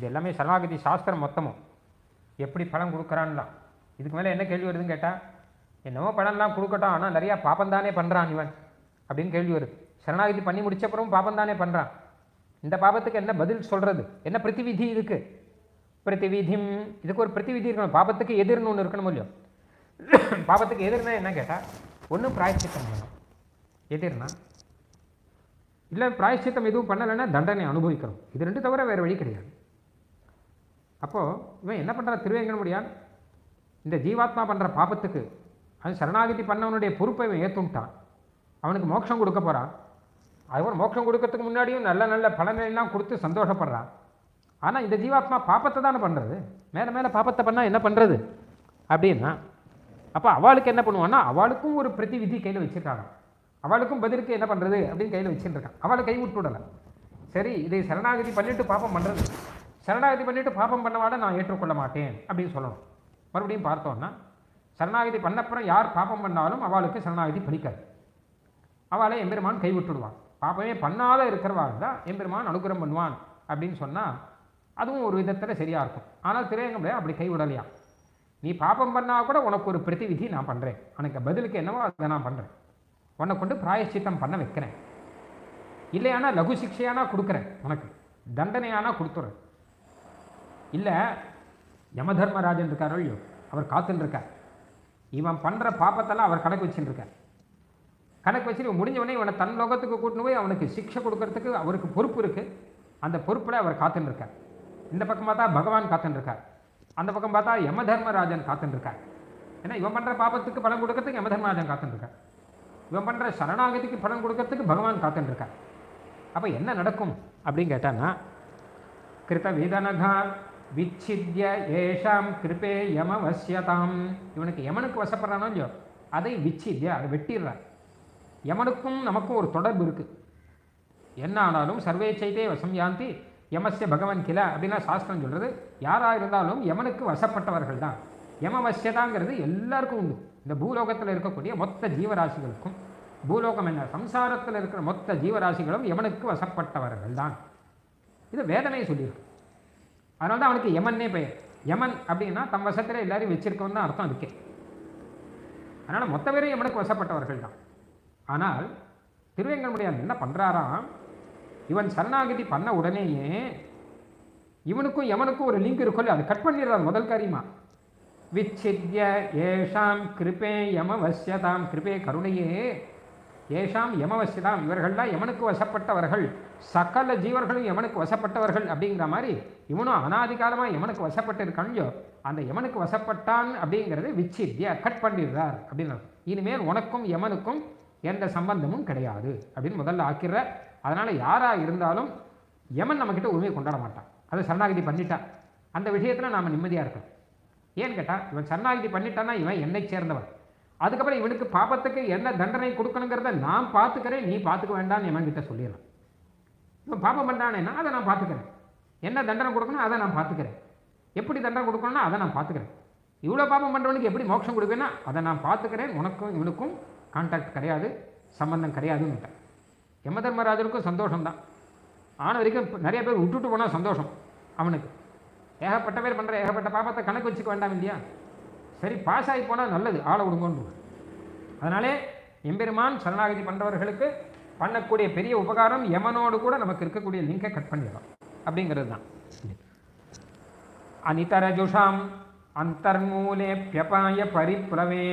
இது எல்லாமே சரணாகதி சாஸ்திரம் மொத்தமும். எப்படி பணம் கொடுக்குறான்லாம். இதுக்கு மேலே என்ன கேள்வி வருதுன்னு கேட்டால் என்னவோ பணம்லாம் கொடுக்கட்டும் ஆனால் நிறையா பாப்பம் தானே பண்ணுறான் இவன் அப்படின்னு கேள்வி வருது. சரணாகதி பண்ணி முடிச்சப்புறம் பாப்பம் தானே பண்ணுறான் இந்த பாபத்துக்கு என்ன பதில் சொல்கிறது என்ன பிரதிவிதி இதுக்கு? பிரதிவிதிம் இதுக்கு ஒரு பிரதிவிதி இருக்கணும். பாபத்துக்கு எதிர்னு ஒன்று இருக்கணும் இல்லையோ? பாபத்துக்கு எதிர்னா என்ன கேட்டால் ஒன்றும் பிராயச்சித்தம் வேணும். எதிர்னா? இல்லை பிராயச்சித்தம் எதுவும் பண்ணலைன்னா தண்டனை அனுபவிக்கணும். இது ரெண்டு தவிர வேறு வழி கிடையாது. அப்போது இவன் என்ன பண்ணுறான் திருவேங்கடமுடியான். இந்த ஜீவாத்மா பண்ணுற பாபத்துக்கு அது சரணாகதி பண்ணவனுடைய பொறுப்பை இவன் ஏற்றுட்டான் அவனுக்கு மோட்சம் கொடுக்க போகிறான் அவன் மோட்சம் கொடுக்கறதுக்கு முன்னாடியும் நல்ல நல்ல பலனெல்லாம் கொடுத்து சந்தோஷப்படுறான். ஆனால் இந்த ஜீவாத்மா பாப்பத்தை தானே பண்ணுறது மேலே மேலே பாப்பத்தை பண்ணால் என்ன பண்ணுறது அப்படின்னா அப்போ அவளுக்கு என்ன பண்ணுவான்னா அவளுக்கும் ஒரு பிரதி விதி கையில் வச்சுருக்காங்க. அவளுக்கும் பதிலுக்கு என்ன பண்ணுறது அப்படின்னு கையில் வச்சுருக்கான் அவளை கை விட்டுவிடலை சரி இதை சரணாகதி பண்ணிட்டு பாப்பம் பண்ணுறது சரணாகதி பண்ணிட்டு பாபம் பண்ணவாட நான் ஏற்றுக்கொள்ள மாட்டேன் அப்படின்னு சொல்லணும். மறுபடியும் பார்த்தோம்னா சரணாகதி பண்ணப்புறம் யார் பாபம் பண்ணாலும் அவளுக்கு சரணாகதி பலிக்காது. அவளை எம்பெருமான் கைவிட்டுடுவான். பாப்பமே பண்ணாத இருக்கிறவாள் தான் எம்பெருமான் அனுகிரம் பண்ணுவான் அப்படின்னு சொன்னால் அதுவும் ஒரு விதத்தில் சரியாக இருக்கும். ஆனால் திரையங்கம்ல அப்படி கைவிடலையா? நீ பாப்பம் பண்ணால் கூட உனக்கு ஒரு பிரதிவிதி நான் பண்ணுறேன் எனக்கு பதிலுக்கு என்னவோ அதை நான் பண்ணுறேன் உன்னை கொண்டு பிராயச்சித்தம் பண்ண வைக்கிறேன். இல்லையானா லகு சிக்ஷையானா கொடுக்குறேன் உனக்கு. தண்டனையானா கொடுத்துட்றேன். இல்லை யமதர்மராஜன் இருக்கார் இல்லையோ? அவர் காத்துன்னு இவன் பண்ணுற பாப்பத்தெல்லாம் அவர் கணக்கு வச்சுருக்கார் கணக்கு வச்சுட்டு இவன் முடிஞ்சவனே இவனை தன் லோகத்துக்கு கூட்டின்னு போய் அவனுக்கு சிக்ஷை கொடுக்கறதுக்கு அவருக்கு பொறுப்பு இருக்குது அந்த பொறுப்பில் அவர் காத்துன்னு இந்த பக்கம் பார்த்தா பகவான் காத்துன்னு இருக்கார் அந்த பக்கம் பார்த்தா யமதர்மராஜன் தர்மராஜன் இருக்கார் ஏன்னா இவன் பண்ணுற பாப்பத்துக்கு பலன் கொடுக்கறதுக்கு யமதர்மராஜன் தர்மராஜன் இருக்கார் இவன் பண்ணுற சரணாகதிக்கு பலன் கொடுக்கறதுக்கு பகவான் காத்துன்னு அப்போ என்ன நடக்கும் அப்படின்னு கேட்டான்னா கிருத்த விதனகா விச்சித்ய ஏஷாம் கிருபே யமவசியதாம். இவனுக்கு யமனுக்கு வசப்படுறானோ இல்லையோ? அதை விச்சித்ய அதை வெட்டிடுறான். யமனுக்கும் நமக்கும் ஒரு தொடர்பு இருக்குது என்ன ஆனாலும் சர்வே சைத்தே வசம் யாந்தி யமஸ்ய பகவன் கில அப்படின்னா சாஸ்திரம் சொல்கிறது யாராக இருந்தாலும் யமனுக்கு வசப்பட்டவர்கள் தான். யமவசியதாங்கிறது எல்லாருக்கும் உண்டு. இந்த பூலோகத்தில் இருக்கக்கூடிய மொத்த ஜீவராசிகளுக்கும். பூலோகம் என்ன? சம்சாரத்தில் இருக்கிற மொத்த ஜீவராசிகளும் யமனுக்கு வசப்பட்டவர்கள் தான். இது வேதனை சொல்லியிருக்கு. அதனால தான் அவனுக்கு யமன்னே பெயர். யமன் அப்படின்னா தம் வசத்தில் எல்லாரையும் வச்சிருக்கவன் தான் அர்த்தம் அதுக்கே. அதனால் மொத்த பேரும் யமனுக்கு வசப்பட்டவர்கள் தான். ஆனால் திருவேங்கடமுடியான் என்ன பண்ணுறாராம் இவன் சரணாகதி பண்ண உடனேயே இவனுக்கும் யமனுக்கும் ஒரு லிங்க் இருக்கும்ல அது கட் பண்ணிடுறான் முதல் காரியமா. விச்சித்ய ஏஷாம் கிருபே யமவசியதாம் கிருபே கருணையே ஏஷாம் யமவசிதாம் இவர்கள்லாம் யமனுக்கு வசப்பட்டவர்கள். சகல ஜீவர்களும் யமனுக்கு வசப்பட்டவர்கள் அப்படிங்கிற மாதிரி இவனும் அனாதிகாலமாக யமனுக்கு வசப்பட்டு இருக்கான்லையோ அந்த யமனுக்கு வசப்பட்டான் அப்படிங்கிறது விச்சித்தியா கட் பண்ணிடுறார் அப்படின்னு இனிமேல் உனக்கும் யமனுக்கும் எந்த சம்பந்தமும் கிடையாது அப்படின்னு முதல்ல ஆக்கிடுற. அதனால் யாராக இருந்தாலும் யமன் நம்மக்கிட்ட உரிமை கொண்டாட மாட்டான். அதை சரணாகதி பண்ணிட்டான் அந்த விஷயத்தில் நாம் நிம்மதியாக இருக்கோம் ஏன்னு கேட்டால் இவன் சரணாகதி பண்ணிட்டான்னா இவன் என்னை சேர்ந்தவன். அதுக்கப்புறம் இவனுக்கு பாப்பத்துக்கு என்ன தண்டனை கொடுக்கணுங்கிறத நான் பார்த்துக்கிறேன் நீ பார்த்துக்க வேண்டாம்னு இவன் கிட்ட சொல்லிடலாம் இவன் பாப்பம் பண்ணானேன்னா அதை நான் பார்த்துக்கிறேன். என்ன தண்டனை கொடுக்கணும் அதை நான் பார்த்துக்கிறேன். எப்படி தண்டனை கொடுக்கணும்னா அதை நான் பார்த்துக்கிறேன். இவ்வளோ பாப்பம் பண்ணுறவனுக்கு எப்படி மோட்சம் கொடுப்பேன்னா அதை நான் பார்த்துக்கிறேன் உனக்கும் இவனுக்கும் கான்டாக்ட் கிடையாது சம்பந்தம் கிடையாதுன்னுட்டேன் யமதர்மராஜனுக்கும் சந்தோஷம் தான் ஆன வரைக்கும் நிறைய பேர் விட்டுட்டு போனால் சந்தோஷம் அவனுக்கு. ஏகப்பட்ட பேர் பண்ணுற ஏகப்பட்ட பாப்பத்தை கணக்கு வச்சுக்க வேண்டாம் இல்லையா? சரி பாஸ் ஆகி போனால் நல்லது. ஆளை விடுங்கன்னு அதனாலே எம்பெருமான் சரணாகதி பண்ணுறவர்களுக்கு பண்ணக்கூடிய பெரிய உபகாரம் யமனோடு கூட நமக்கு இருக்கக்கூடிய லிங்கை கட் பண்ணிடலாம். அப்படிங்கிறது தான் அனிதரஜுஷாம் அந்தர்மூலே பியபாய பரிப்ளவே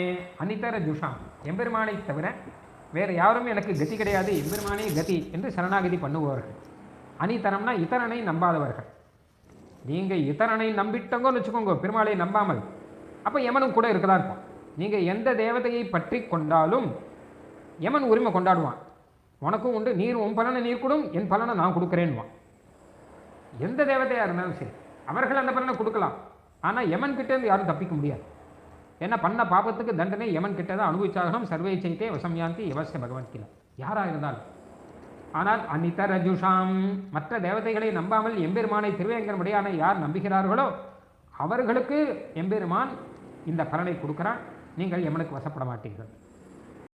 அனிதரஜுஷாம் எம்பெருமானை தவிர வேறு யாரும் எனக்கு கதி கிடையாது. எம்பெருமானே கதி என்று சரணாகதி பண்ணுபவர்கள். அனிதரம்னா இத்தரனை நம்பாதவர்கள். நீங்கள் இத்தரனை நம்பிட்டங்கன்னு வச்சுக்கோங்க. பெருமாளை நம்பாமல். அப்போ யமனும் கூட இருக்கதான் இருப்பான். நீங்கள் எந்த தேவதையை பற்றி கொண்டாலும் யமன் உரிமை கொண்டாடுவான். உனக்கும் உண்டு நீர் உன் பலனை நீர் கொடும் என் பலனை நான் கொடுக்குறேன்னுவான். எந்த தேவதையாக இருந்தாலும் சரி அவர்கள் அந்த பலனை கொடுக்கலாம். ஆனால் யமன் கிட்டேருந்து யாரும் தப்பிக்க முடியாது. ஏன்னா பண்ண பாப்பத்துக்கு தண்டனை யமன் கிட்ட தான் அனுபவிச்சாகணும். சர்வை செய்தே வசம்யாந்தி யவசிய பகவத்கீதை யாராக இருந்தாலும். ஆனால் அனித ரஜுஷாம் மற்ற தேவதைகளை நம்பாமல் எம்பெருமானை திருவேங்கரமுடையான யார் நம்புகிறார்களோ அவர்களுக்கு எம்பெருமான் இந்த பலனை கொடுக்கிறான் நீங்கள் எமனுக்கு வசப்பட மாட்டீர்கள்.